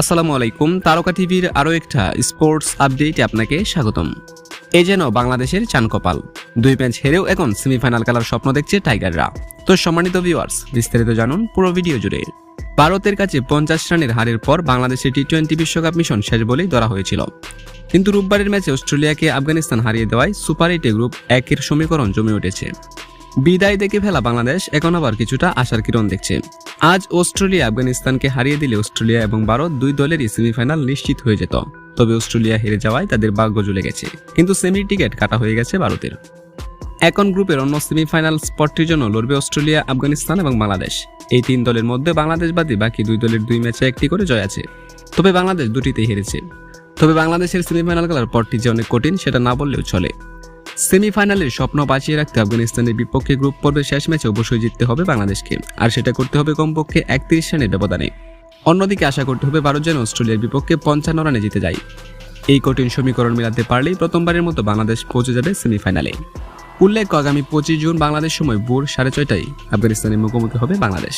আসসালামু আলাইকুম, তারকা টিভির আরও একটা স্পোর্টস আপডেটে আপনাকে স্বাগতম। এই যেন বাংলাদেশের চান কপাল দুই ম্যাচ হেরেও এখন সেমিফাইনাল খেলার স্বপ্ন দেখছে টাইগাররা। তো সম্মানিত ভিউয়ার্স বিস্তারিত জানুন পুরো ভিডিও জুড়ে। ভারতের কাছে পঞ্চাশ রানের হারের পর বাংলাদেশের টি টোয়েন্টি বিশ্বকাপ মিশন শেষ বলেই ধরা হয়েছিল। কিন্তু রোববারের ম্যাচে অস্ট্রেলিয়াকে আফগানিস্তান হারিয়ে দেওয়ায় সুপার এইটে গ্রুপ একের সমীকরণ জমে উঠেছে। বিদায় দেখে ফেলা বাংলাদেশ, এখন আবার কিছুটা আশার কিরণ দেখছে। আজ অস্ট্রেলিয়া আফগানিস্তানকে হারিয়ে দিলে অস্ট্রেলিয়া এবং ভারত দুই দলেরই সেমিফাইনাল নিশ্চিত হয়ে যেত। তবে অস্ট্রেলিয়া হেরে যাওয়ায় তাদের ভাগ্য জ্বলে গেছে। কিন্তু সেমি টিকিট কাটা হয়ে গেছে ভারতের। এখন গ্রুপের অন্য সেমিফাইনাল স্পটটির জন্য লড়বে অস্ট্রেলিয়া, আফগানিস্তান এবং বাংলাদেশ। এই তিন দলের মধ্যে বাংলাদেশ বাদে বাকি দুই দলের দুই ম্যাচে একটি করে জয় আছে। তবে বাংলাদেশ দুটিতেই হেরেছে। তবে বাংলাদেশের সেমিফাইনাল খেলার পরটি যে অনেক কঠিন, সেটা না বললেও চলে। সেমিফাইনালের স্বপ্ন বাঁচিয়ে রাখতে আফগানিস্তানের বিপক্ষে গ্রুপ পর্বের শেষ ম্যাচে অবশ্যই জিততে হবে বাংলাদেশকে। আর সেটা করতে হবে কমপক্ষে একত্রিশ রানের ব্যবধানে। অন্যদিকে আশা করতে হবে ভারত যেন অস্ট্রেলিয়ার বিপক্ষে পঞ্চান্ন রানে জিতে যায়। এই কঠিন সমীকরণ মেলাতে পারলেই প্রথমবারের মতো বাংলাদেশ পৌঁছে যাবে সেমিফাইনালে। উল্লেখ্য আগামী পঁচিশ জুন বাংলাদেশ সময় ভোর সাড়ে ছয়টায় আফগানিস্তানের মুখোমুখি হবে বাংলাদেশ।